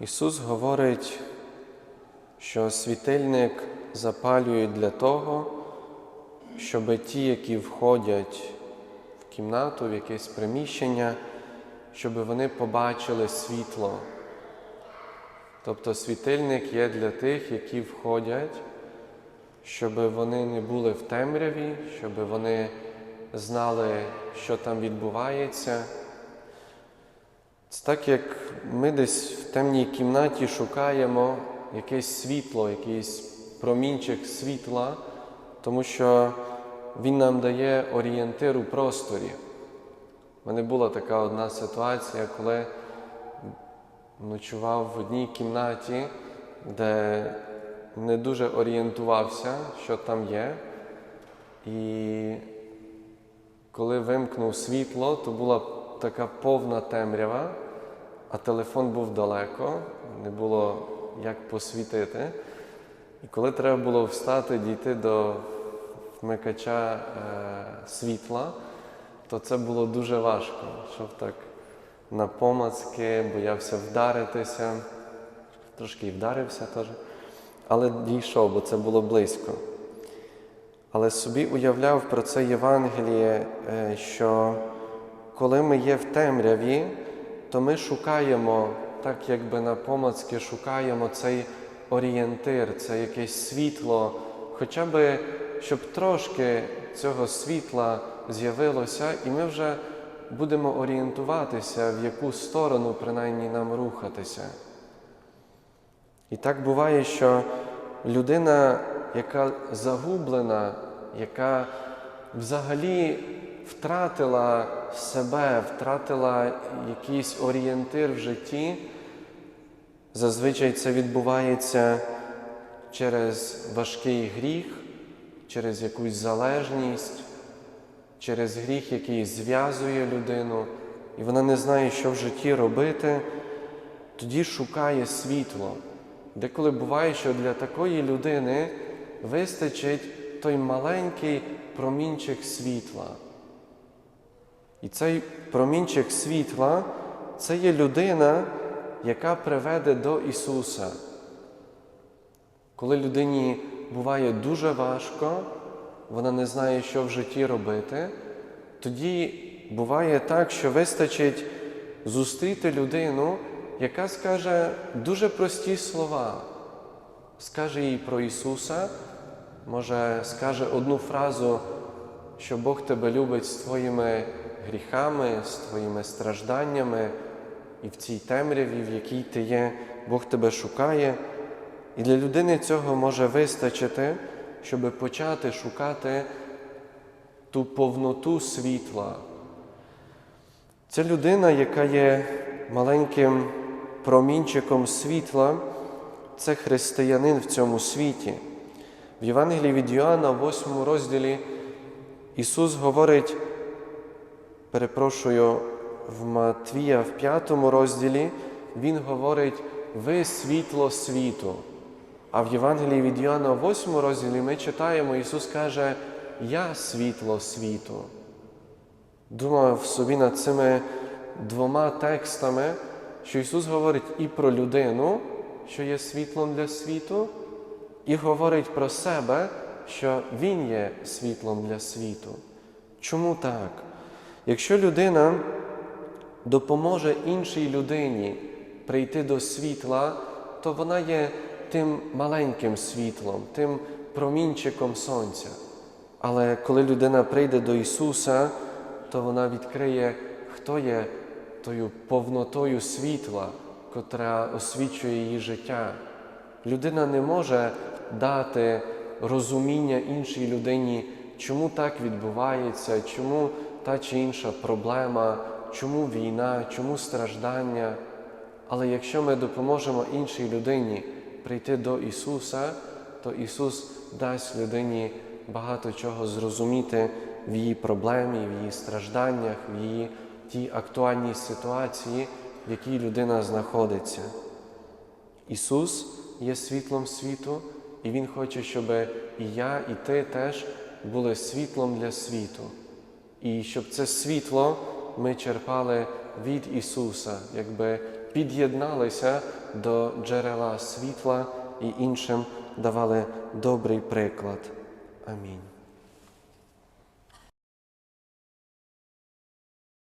Ісус говорить, що світильник запалюють для того, щоб ті, які входять в кімнату, в якесь приміщення, щоб вони побачили світло. Тобто світильник є для тих, які входять, щоб вони не були в темряві, щоб вони знали, що там відбувається. Це так, як ми десь темній кімнаті шукаємо якесь світло, якийсь промінчик світла, тому що він нам дає орієнтир у просторі. У мене була така одна ситуація, коли ночував в одній кімнаті, де не дуже орієнтувався, що там є. І коли вимкнув світло, то була така повна темрява, а телефон був далеко, не було як посвітити. І коли треба було встати, дійти до вмикача е, світла, то це було дуже важко. Йшов так на помацки, боявся вдаритися, трошки і вдарився теж, але дійшов, бо це було близько. Але собі уявляв про це Євангеліє, е, що коли ми є в темряві, то ми шукаємо, так якби на помацки шукаємо цей орієнтир, це якесь світло, хоча би щоб трошки цього світла з'явилося, і ми вже будемо орієнтуватися, в яку сторону принаймні нам рухатися. І так буває, що людина, яка загублена, яка взагалі втратила себе, втратила якийсь орієнтир в житті, зазвичай це відбувається через важкий гріх, через якусь залежність, через гріх, який зв'язує людину, і вона не знає, що в житті робити, тоді шукає світло. Деколи буває, що для такої людини вистачить той маленький промінчик світла. І цей промінчик світла це є людина, яка приведе до Ісуса. Коли людині буває дуже важко, вона не знає, що в житті робити, тоді буває так, що вистачить зустріти людину, яка скаже дуже прості слова, скаже їй про Ісуса, може, скаже одну фразу, що Бог тебе любить з твоїми гріхами, з твоїми стражданнями, і в цій темряві, в якій ти є, Бог тебе шукає. І для людини цього може вистачити, щоб почати шукати ту повноту світла. Ця людина, яка є маленьким промінчиком світла, це християнин в цьому світі. В Євангелії від Йоанна, в 8 розділі, Ісус говорить, перепрошую, в Матвія, в 5 розділі, Він говорить, ви світло світу. А в Євангелії від Йоанна, в 8 розділі, ми читаємо, Ісус каже, Я світло світу. Думав собі над цими двома текстами, що Ісус говорить і про людину, що є світлом для світу, і говорить про себе, що Він є світлом для світу. Чому так? Якщо людина допоможе іншій людині прийти до світла, то вона є тим маленьким світлом, тим промінчиком сонця. Але коли людина прийде до Ісуса, то вона відкриє, хто є тою повнотою світла, котра освічує її життя. Людина не може дати розуміння іншій людині, чому так відбувається, чому та чи інша проблема, чому війна, чому страждання. Але якщо ми допоможемо іншій людині прийти до Ісуса, то Ісус дасть людині багато чого зрозуміти в її проблемі, в її стражданнях, в її тій актуальній ситуації, в якій людина знаходиться. Ісус є світлом світу, і Він хоче, щоб і я, і ти теж були світлом для світу. І щоб це світло ми черпали від Ісуса, якби під'єдналися до джерела світла і іншим давали добрий приклад. Амінь.